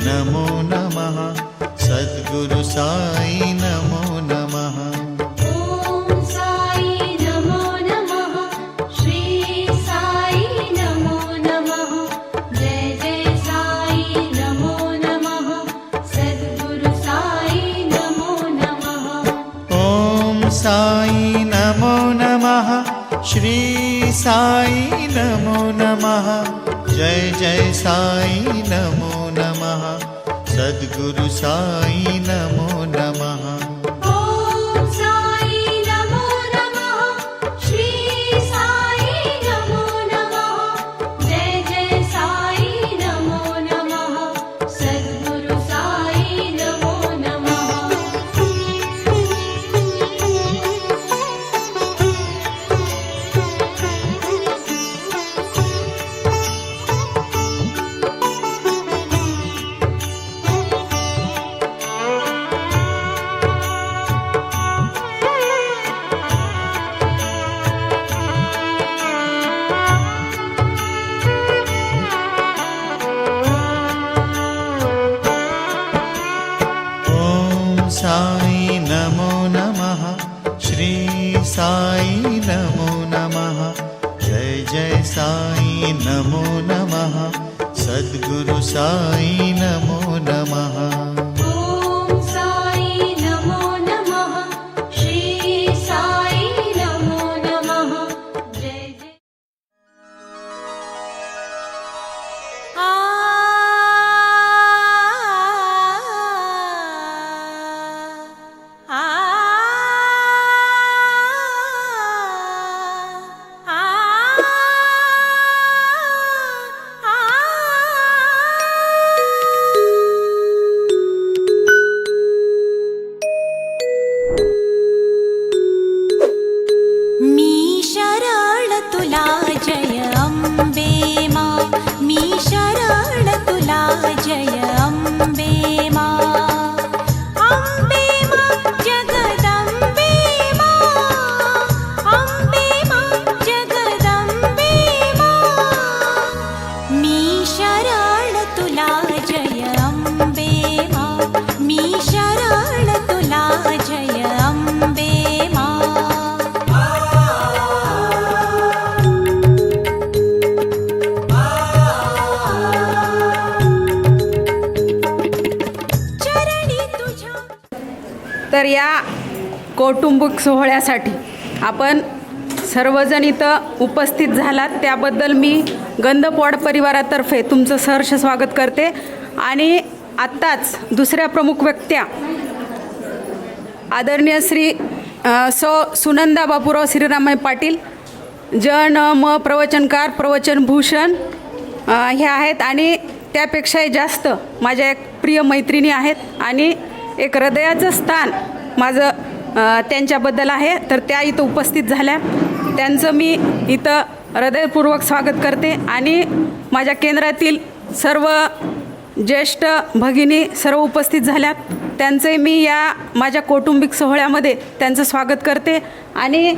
नमो नमः. सद्गुरु साई नमो नमः. ॐ साई नमो नमः. श्री साई नमो नमः. जय जय साई नमो नमः। सद्गुरु साई नमो सद्गुरु तर या कौटुंबिक सोहळ्यासाठी आपण सर्वजण इथं उपस्थित झालात. त्याबद्दल मी गंधपवाड परिवारातर्फे तुमचं सहर्ष स्वागत करते. आणि आत्ताच दुसऱ्या प्रमुख व्यक्त्या आदरणीय श्री सो सौ सुनंदा बापूराव श्रीरामय पाटील जन म प्रवचनकार प्रवचनभूषण हे आहेत. आणि त्यापेक्षाही जास्त माझ्या एक प्रिय मैत्रिणी आहेत. आणि एक हृदयाचं स्थान माझं त्यांच्याबद्दल आहे. तर त्या इथं उपस्थित झाल्या. त्यांचं मी इथं हृदयपूर्वक स्वागत करते आणि माझ्या केंद्रातील सर्व ज्येष्ठ भगिनी सर्व उपस्थित झाल्यात. त्यांचे मी या माझ्या कौटुंबिक सोहळ्यामध्ये त्यांचं स्वागत करते. आणि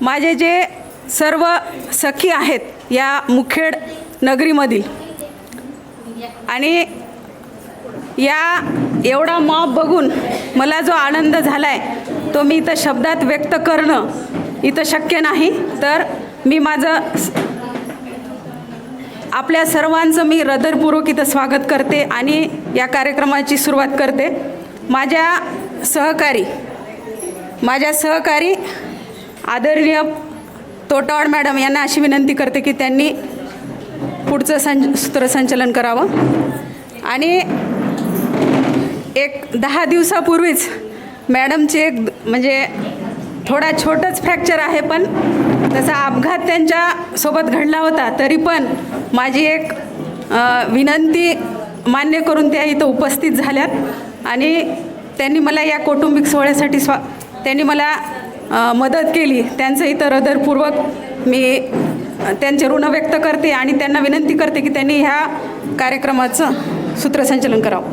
माझे जे सर्व सखी आहेत या मुखेड नगरीमधील आणि या एवढा मॉब बघून मला जो आनंद झाला आहे तो मी इथं शब्दात व्यक्त करणं इथं शक्य नाही. तर मी माझं आपल्या सर्वांचं मी हृदयपूर्वक इथं स्वागत करते आणि या कार्यक्रमाची सुरुवात करते. माझ्या सहकारी माझ्या सहकारी आदरणीय तोटावड मॅडम यांना अशी विनंती करते की त्यांनी पुढचं सं सूत्रसंचलन करावं. आणि एक दहा दिवसापूर्वीच मॅडमची एक म्हणजे थोडा छोटंच फ्रॅक्चर आहे पण तसा अपघात त्यांच्यासोबत घडला होता तरी पण माझी एक विनंती मान्य करून त्या इथं उपस्थित झाल्यात. आणि त्यांनी मला या कौटुंबिक सोहळ्यासाठी स्वा त्यांनी मला मदत केली. त्यांचं इथं हृदयपूर्वक मी त्यांचे ऋण व्यक्त करते आणि त्यांना विनंती करते की त्यांनी ह्या कार्यक्रमाचं सूत्रसंचलन करावं.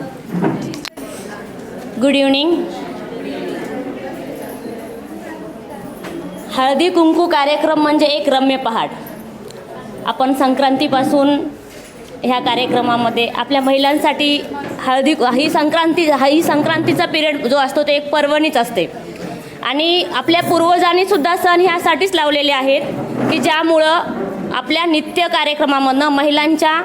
गुड इव्हनिंग हळदी कुंकू कार्यक्रम म्हणजे एक रम्य पहाट. आपण संक्रांतीपासून ह्या कार्यक्रमामध्ये आपल्या महिलांसाठी हळदी ही संक्रांती हा ही संक्रांतीचा पिरियड जो असतो ते एक पर्वणीच असते. आणि आपल्या पूर्वजांनी सुद्धा सण ह्यासाठीच लावलेले आहेत की ज्यामुळं आपल्या नित्य कार्यक्रमामधनं महिलांच्या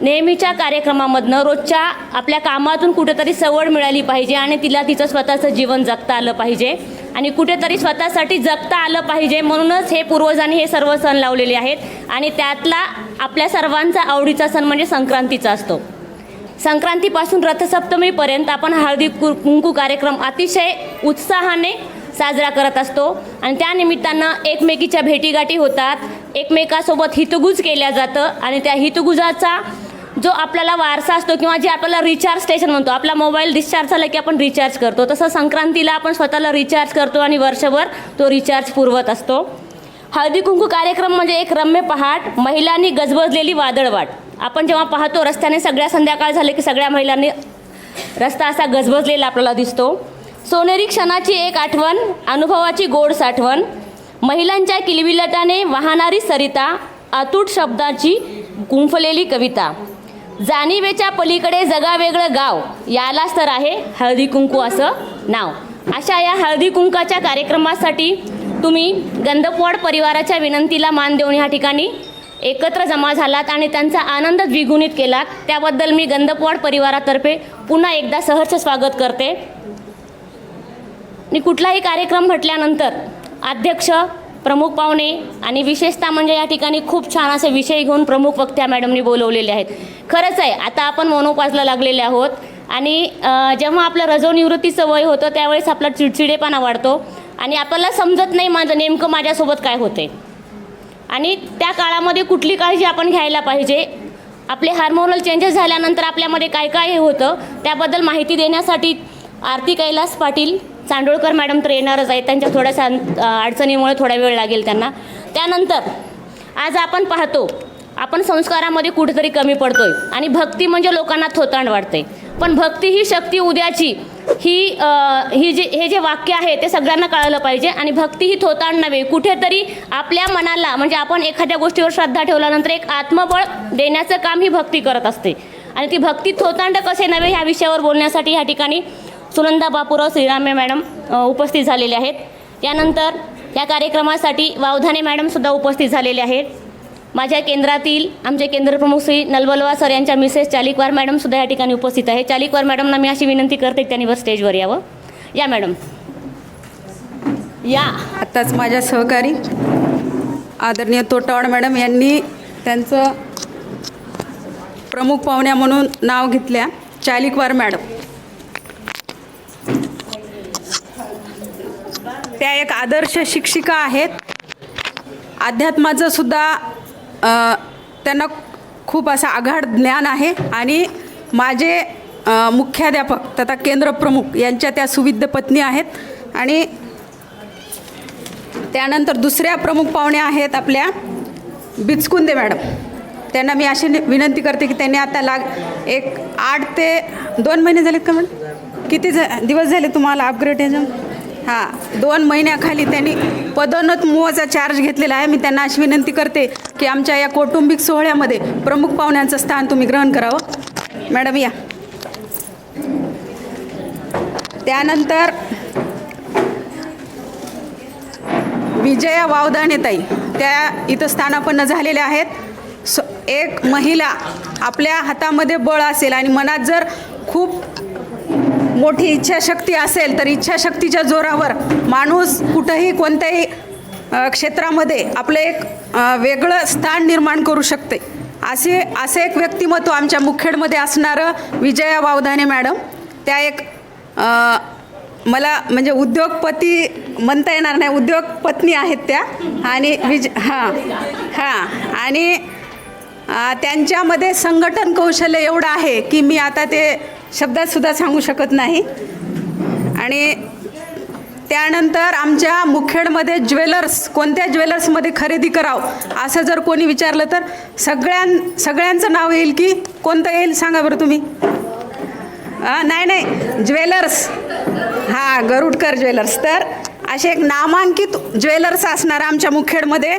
नेहमीच्या कार्यक्रमामधनं रोजच्या आपल्या कामातून कुठेतरी सवड मिळाली पाहिजे आणि तिला तिचं स्वतःचं जीवन जगता आलं पाहिजे. आणि कुठेतरी स्वतःसाठी जगता आलं पाहिजे म्हणूनच हे पूर्वजांनी हे सर्व सण लावलेले आहेत. आणि त्यातला आपल्या सर्वांचा आवडीचा सण म्हणजे संक्रांतीचा असतो. संक्रांतीपासून रथसप्तमीपर्यंत आपण हळदी कु कुंकू कार्यक्रम अतिशय उत्साहाने साजरा करत असतो. आणि त्यानिमित्तानं एकमेकीच्या भेटीगाठी होतात. एकमेकासोबत हितगुज केल्या जातं आणि त्या हितगुजाचा जो आपल्याला वारसा असतो किंवा जे आपल्याला रिचार्ज स्टेशन म्हणतो आपला मोबाईल डिस्चार्ज झाला की आपण रिचार्ज करतो. तसं संक्रांतीला आपण स्वतःला रिचार्ज करतो आणि वर्षभर तो रिचार्ज पुरवत असतो. हळदी कुंकू कार्यक्रम म्हणजे एक रम्य पहाट महिलांनी गजबजलेली वादळवाट. आपण जेव्हा पाहतो रस्त्याने सगळ्या संध्याकाळ झाले की सगळ्या महिलांनी रस्ता असा गजबजलेला आपल्याला दिसतो. सोनेरी क्षणाची एक आठवण अनुभवाची गोड साठवण. महिलांच्या किलबिलटाने वाहणारी सरिता अतूट शब्दाची गुंफलेली कविता. जाणीवेच्या पलीकडे जगावेगळं गाव. यालाच तर आहे हळदी कुंकू असं नाव. अशा या हळदी कुंकाच्या कार्यक्रमासाठी तुम्ही गंधपवाड परिवाराच्या विनंतीला मान देऊन ह्या ठिकाणी एकत्र जमा झालात आणि त्यांचा आनंद द्विगुणित केलात. त्याबद्दल मी गंधपवाड परिवारातर्फे पुन्हा एकदा सहर्ष स्वागत करते. मी कुठलाही कार्यक्रम म्हटल्यानंतर अध्यक्ष प्रमुख पाहुणे आणि विशेषतः म्हणजे या ठिकाणी खूप छान असे विषय घेऊन प्रमुख वक्त्या मॅडमनी बोलवलेले आहेत. खरंच आहे आता आपण मोनोपाजला लागलेले आहोत. आणि जेव्हा आपलं रजोनिवृत्तीचं वय होतं त्यावेळेस आपला चिडचिडेपणा वाढतो. आणि आपल्याला समजत नाही माझं नेमकं माझ्यासोबत काय होते आणि त्या काळामध्ये कुठली काळजी आपण घ्यायला पाहिजे? आपले हार्मोनल चेंजेस झाल्यानंतर आपल्यामध्ये काय काय हे होतं? त्याबद्दल माहिती देण्यासाठी आरती कैलास पाटील चांडोळकर मॅडम तर येणारच आहेत. त्यांच्या थोड्याशा अडचणीमुळे थोडा वेळ लागेल त्यांना. त्यानंतर आज आपण पाहतो आपण संस्कारामध्ये कुठेतरी कमी पडतोय. आणि भक्ती म्हणजे लोकांना थोतांड वाटते पण भक्ती ही शक्ती उद्याची ही ही जे हे जे वाक्य आहे ते सगळ्यांना कळालं पाहिजे. आणि भक्ती ही थोतांड नव्हे कुठेतरी आपल्या मनाला म्हणजे आपण एखाद्या गोष्टीवर श्रद्धा ठेवल्यानंतर एक आत्मबळ देण्याचं काम ही भक्ती करत असते. आणि ती भक्ती थोतांड कसे नव्हे ह्या विषयावर बोलण्यासाठी ह्या ठिकाणी सुनंदा बापूराव श्रीरामे मॅडम उपस्थित झालेले आहेत. त्यानंतर या कार्यक्रमासाठी वावधाने मॅडमसुद्धा उपस्थित झालेले आहेत. माझ्या केंद्रातील आमचे केंद्रप्रमुख श्री नलबलवा सर यांच्या मिसेस चालिकवार मॅडमसुद्धा या ठिकाणी उपस्थित आहे चालिकवार मॅडमना मी अशी विनंती करते त्यांनी वर स्टेजवर यावं. या मॅडम. या. आत्ताच माझ्या सहकारी आदरणीय तोटावड मॅडम यांनी त्यांचं प्रमुख पाहुण्या म्हणून नाव घेतल्या चालिकवार मॅडम. त्या एक आदर्श शिक्षिका आहेत. अध्यात्माचं सुद्धा त्यांना खूप असं आघाड ज्ञान आहे आणि माझे मुख्याध्यापक तथा केंद्रप्रमुख यांच्या त्या सुविध पत्नी आहेत. आणि त्यानंतर दुसऱ्या प्रमुख पाहुण्या आहेत आपल्या बिचकुंदे मॅडम. त्यांना मी अशी नि- विनंती करते की त्यांनी आता लाग एक आठ ते दोन महिने झालेत का मॅडम? किती झ दिवस झाले तुम्हाला अपग्रेड ह्याच्या हां दोन महिन्याखाली त्यांनी पदोन्नत मोहाचा चार्ज घेतलेला आहे. मी त्यांना अशी विनंती करते की आमच्या या कौटुंबिक सोहळ्यामध्ये प्रमुख पाहुण्यांचं स्थान तुम्ही ग्रहण करावं. मॅडम या. त्यानंतर विजया वावदानेताई त्या इथं स्थानापन्न झालेल्या आहेत. स एक महिला आपल्या हातामध्ये बळ असेल आणि मनात जर खूप मोठी इच्छाशक्ती असेल तर इच्छाशक्तीच्या जोरावर माणूस कुठंही कोणत्याही क्षेत्रामध्ये आपलं एक वेगळं स्थान निर्माण करू शकते. असे असे एक व्यक्तिमत्व आमच्या मुखेडमध्ये असणारं विजया वावधाने मॅडम त्या एक मला म्हणजे उद्योगपती म्हणता येणार नाही उद्योगपत्नी आहेत त्या आणि विज हां हां आणि त्यांच्यामध्ये संघटन कौशल्य एवढं आहे की मी आता ते शब्दातसुद्धा सांगू शकत नाही. आणि त्यानंतर आमच्या मुखेडमध्ये ज्वेलर्स कोणत्या ज्वेलर्समध्ये खरेदी करावं असं जर कोणी विचारलं तर सगळ्यां सगळ्यांचं नाव येईल की कोणतं येईल सांगा बरं तुम्ही. नाही नाही ज्वेलर्स. हां गरुडकर ज्वेलर्स. तर असे एक नामांकित ज्वेलर्स असणार आमच्या मुखेडमध्ये.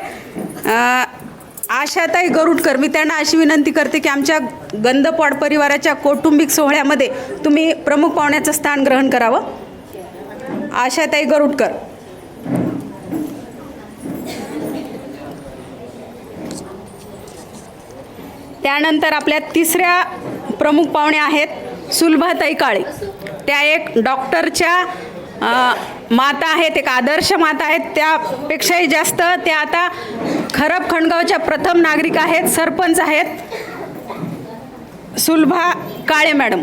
आशाताई गरुडकर मी त्यांना अशी विनंती करते की आमच्या गंधपॉड परिवाराच्या कौटुंबिक सोहळ्यामध्ये तुम्ही प्रमुख पाहुण्याचं स्थान ग्रहण करावं. आशाताई गरुडकर. त्यानंतर आपल्या तिसऱ्या प्रमुख पाहुणे आहेत सुलभाताई काळे. त्या एक डॉक्टरच्या माता आहेत एक आदर्श माता आहेत. त्यापेक्षाही जास्त त्या आता खरब खणगावच्या प्रथम नागरिक आहेत सरपंच आहेत सुलभा काळे मॅडम.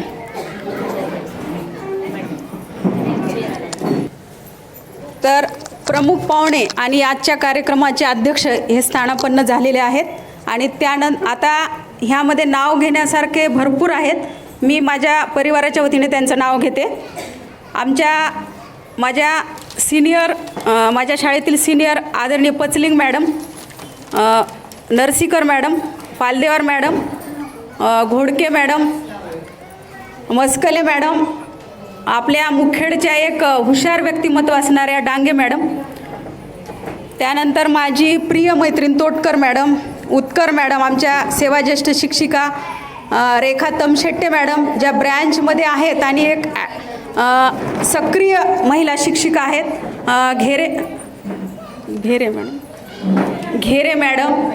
तर प्रमुख पाहुणे आणि आजच्या कार्यक्रमाचे अध्यक्ष हे स्थानापन्न झालेले आहेत आणि त्यानं आता ह्यामध्ये नाव घेण्यासारखे भरपूर आहेत. मी माझ्या परिवाराच्या वतीने त्यांचं नाव घेते. आमच्या माझ्या सिनियर माझ्या शाळेतील सिनियर आदरणीय Pachling madam Narsikar madam Paldewar madam Ghodke madam Maskale madam आपल्या मुखेडच्या एक हुशार व्यक्तिमत्व असणाऱ्या डांगे मॅडम त्यानंतर माझी प्रिय मैत्रीण तोटकर मॅडम उत्कर मॅडम आमच्या सेवाज्येष्ठ शिक्षिका रेखा तमशेट्टे मॅडम ज्या ब्रँचमध्ये आहेत आणि एक सक्रिय महिला शिक्षिका आहेत घेरे घेरे मॅडम. घेरे मॅडम.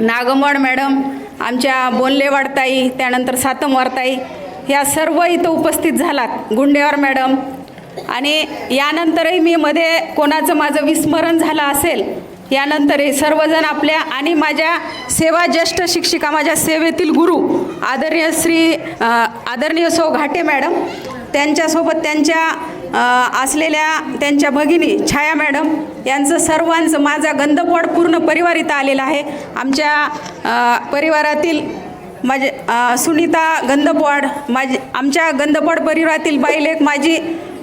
नागमवाड मॅडम आमच्या बोनलेवाडताई त्यानंतर सातमवारताई ह्या सर्व इथं उपस्थित झालात गुंडेवार मॅडम. आणि यानंतरही मी मध्ये कोणाचं माझं विस्मरण झालं असेल यानंतरही सर्वजण आपल्या आणि माझ्या सेवा ज्येष्ठ शिक्षिका माझ्या सेवेतील गुरु आदरणीय श्री आदरणीय सौ घाटे मॅडम त्यांच्यासोबत त्यांच्या असलेल्या त्यांच्या भगिनी छाया मॅडम यांचं सर्वांचं माझा गंधपोड पूर्ण परिवार इथं आलेला आहे. आमच्या परिवारातील माझे सुनीता गंधपोड माझे आमच्या गंधपोड परिवारातील बाईलेख माझी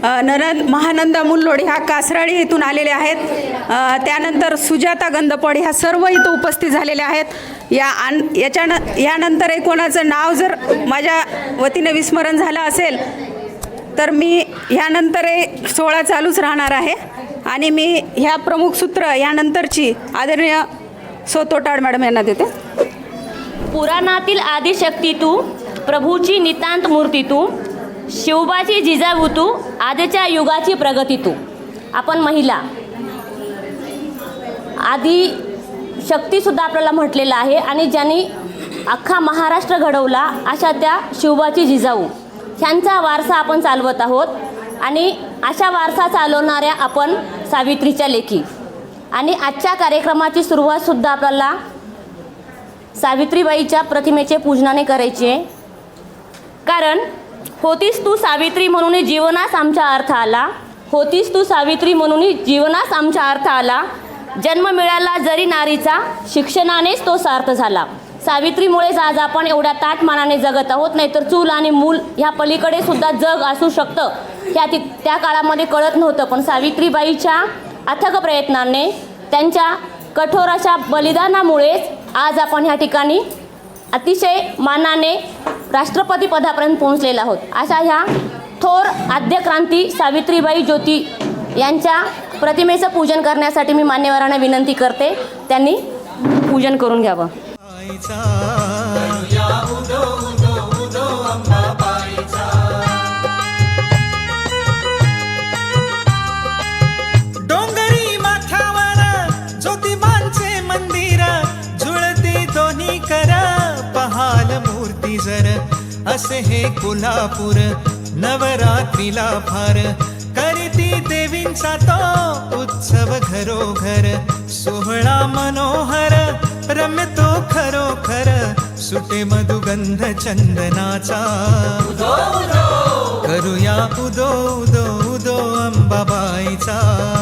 अ, ननंद महानंदा मुल्लोड ह्या कासराळी इथून आलेल्या आहेत. त्यानंतर सुजाता गंधपवाड ह्या सर्व इथं उपस्थित झालेल्या आहेत. या आन याच्यान यानंतरही कोणाचं नाव जर माझ्या वतीने विस्मरण झालं असेल तर मी ह्यानंतर सोहळा चालूच राहणार आहे. आणि मी ह्या प्रमुख सूत्र यानंतरची आदरणीय सोतोटाड मॅडम यांना देते. पुराणातील आदिशक्ती तू प्रभूची नितांत मूर्ती तू शिवबाची जिजाऊ तू आजच्या युगाची प्रगती तू. आपण महिला. आधी शक्तीसुद्धा आपल्याला म्हटलेलं आहे आणि ज्यांनी अख्खा महाराष्ट्र घडवला अशा त्या शिवबाची जिजाऊ. ह्यांचा वारसा आपण चालवत आहोत. आणि अशा वारसा चालवणाऱ्या आपण सावित्रीच्या लेखी. आणि आजच्या कार्यक्रमाची सुरुवातसुद्धा आपल्याला सावित्रीबाईच्या प्रतिमेचे पूजनाने करायचे कारण होतीस तू सावित्री म्हणून जीवनास आमचा अर्थ आला. होतीस तू सावित्री म्हणून जीवनास आमचा अर्थ आला. जन्म मिळाला जरी नारीचा शिक्षणानेच तो सार्थ झाला. सावित्रीमुळेच आज आपण एवढ्या ताटमानाने जगत आहोत. नाहीतर चूल आणि मूल ह्या पलीकडे सुद्धा जग असू शकतं. ह्या ति त्या काळामध्ये कळत नव्हतं पण सावित्रीबाईच्या अथक प्रयत्नाने त्यांच्या कठोर अशा बलिदानामुळेच आज आपण ह्या ठिकाणी अतिशय मानाने राष्ट्रपती पदापर्यंत पोहोचलेला आहोत. अशा ह्या थोर आद्यक्रांती सावित्रीबाई ज्योती यांच्या प्रतिमेचं पूजन करण्यासाठी मी मान्यवरांना विनंती करते. त्यांनी पूजन करून घ्यावं. आईचा डोंगरी माथ्यावर ज्योतिबांचे मंदिर जुळते दोन्ही जर. असे हे कोल्हापूर नवरात्रीला फार. करीती देवींचा तो उत्सव घरोघर. सोहळा मनोहर रम्य खरोखर सुटे मधुगंध चंदनाचा. करूया उदो उदो उदो अंबाबाईचा.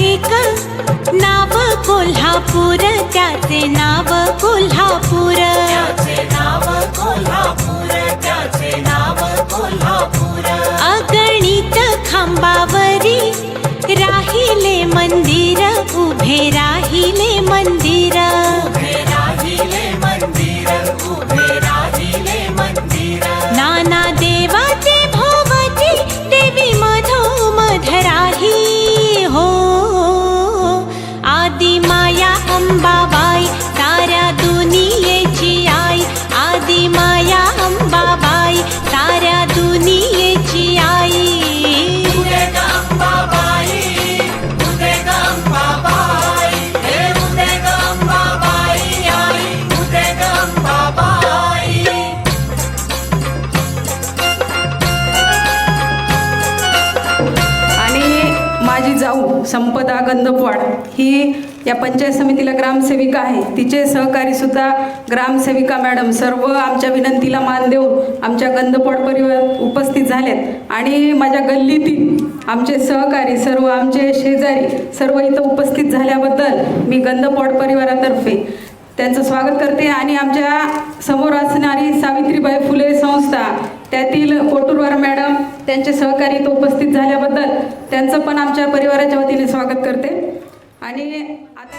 एक नाव कोल्हापूर त्याचे नाव कोल्हापूर. नाव कोल्हापूर त्याचे नाव कोल्हापूर. अगणित खांबावरी राहिले मंदिर उभे राहिले मंदिर. संपदा गंधपवाड ही या पंचायत समितीला ग्रामसेविका आहे. तिचे सहकारीसुद्धा ग्रामसेविका मॅडम सर्व आमच्या विनंतीला मान देऊन आमच्या गंधपवाड परिवार उपस्थित झालेत. आणि माझ्या गल्लीतील आमचे सहकारी सर्व आमचे शेजारी सर्व इथं उपस्थित झाल्याबद्दल मी गंधपवाड परिवारातर्फे त्यांचं स्वागत करते. आणि आमच्यासमोर असणारी सावित्रीबाई फुले संस्था त्यातील कोटुरवार मॅडम त्यांचे सहकारी इथं उपस्थित झाल्याबद्दल त्यांचं पण आमच्या परिवाराच्या वतीने स्वागत करते. आणि आता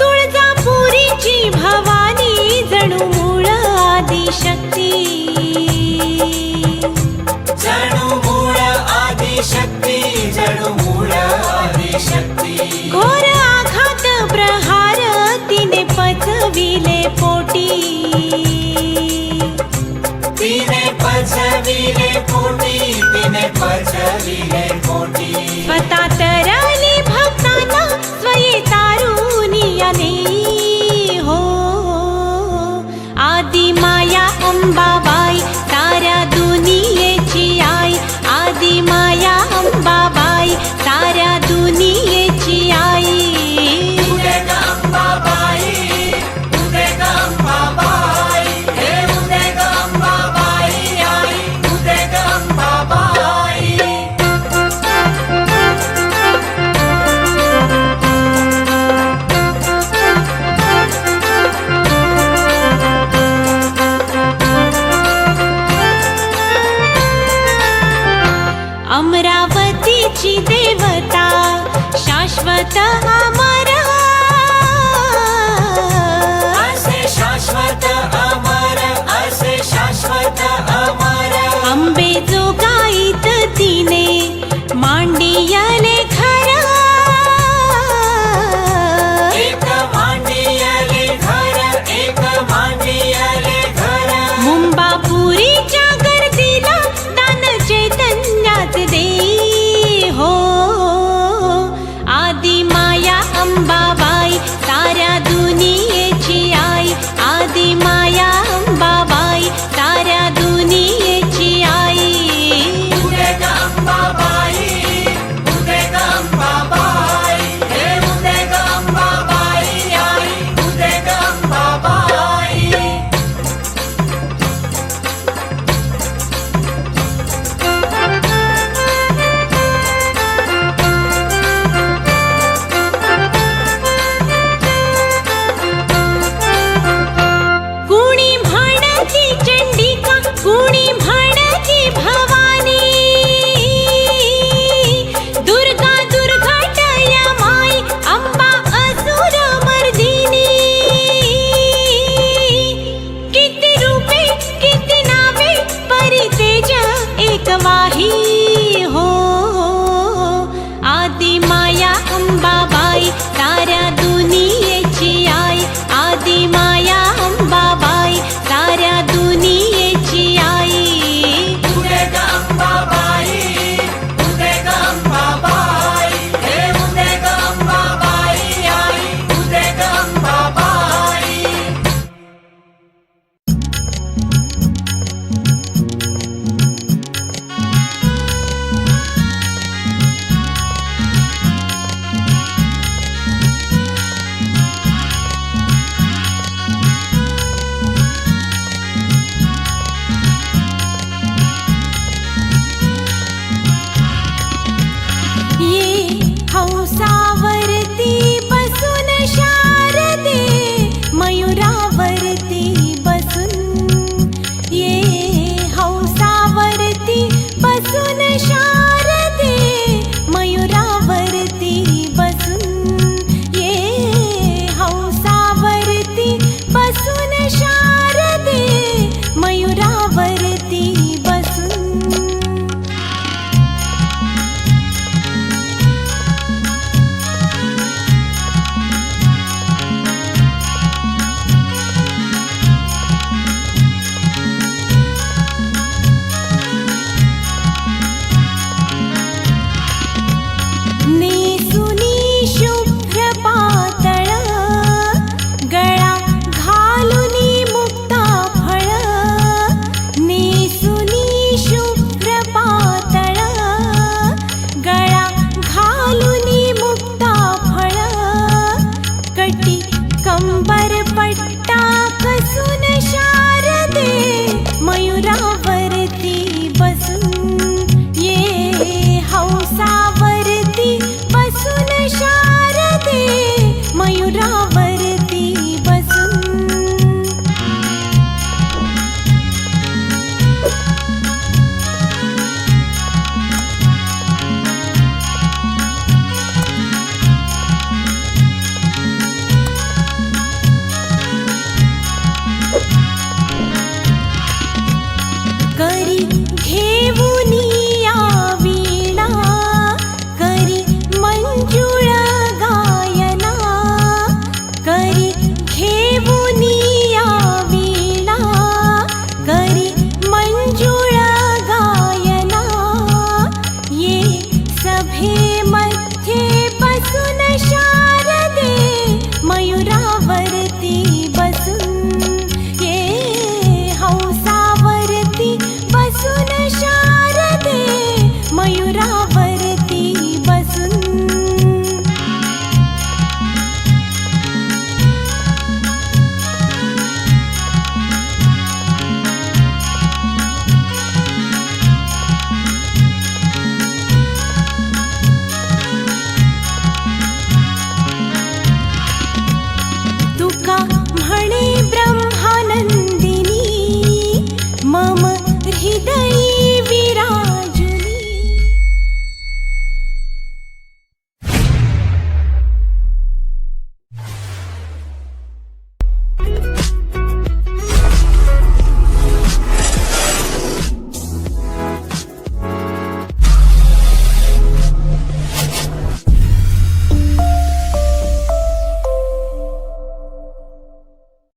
तुळजापुरीची भवानी जणू मूळ आदिशक्ती. जणू मूळ आदिशक्ती जणू मूळ आदिशक्ती. घोर आघात प्रहार तिने पचविले पोटी. বাবা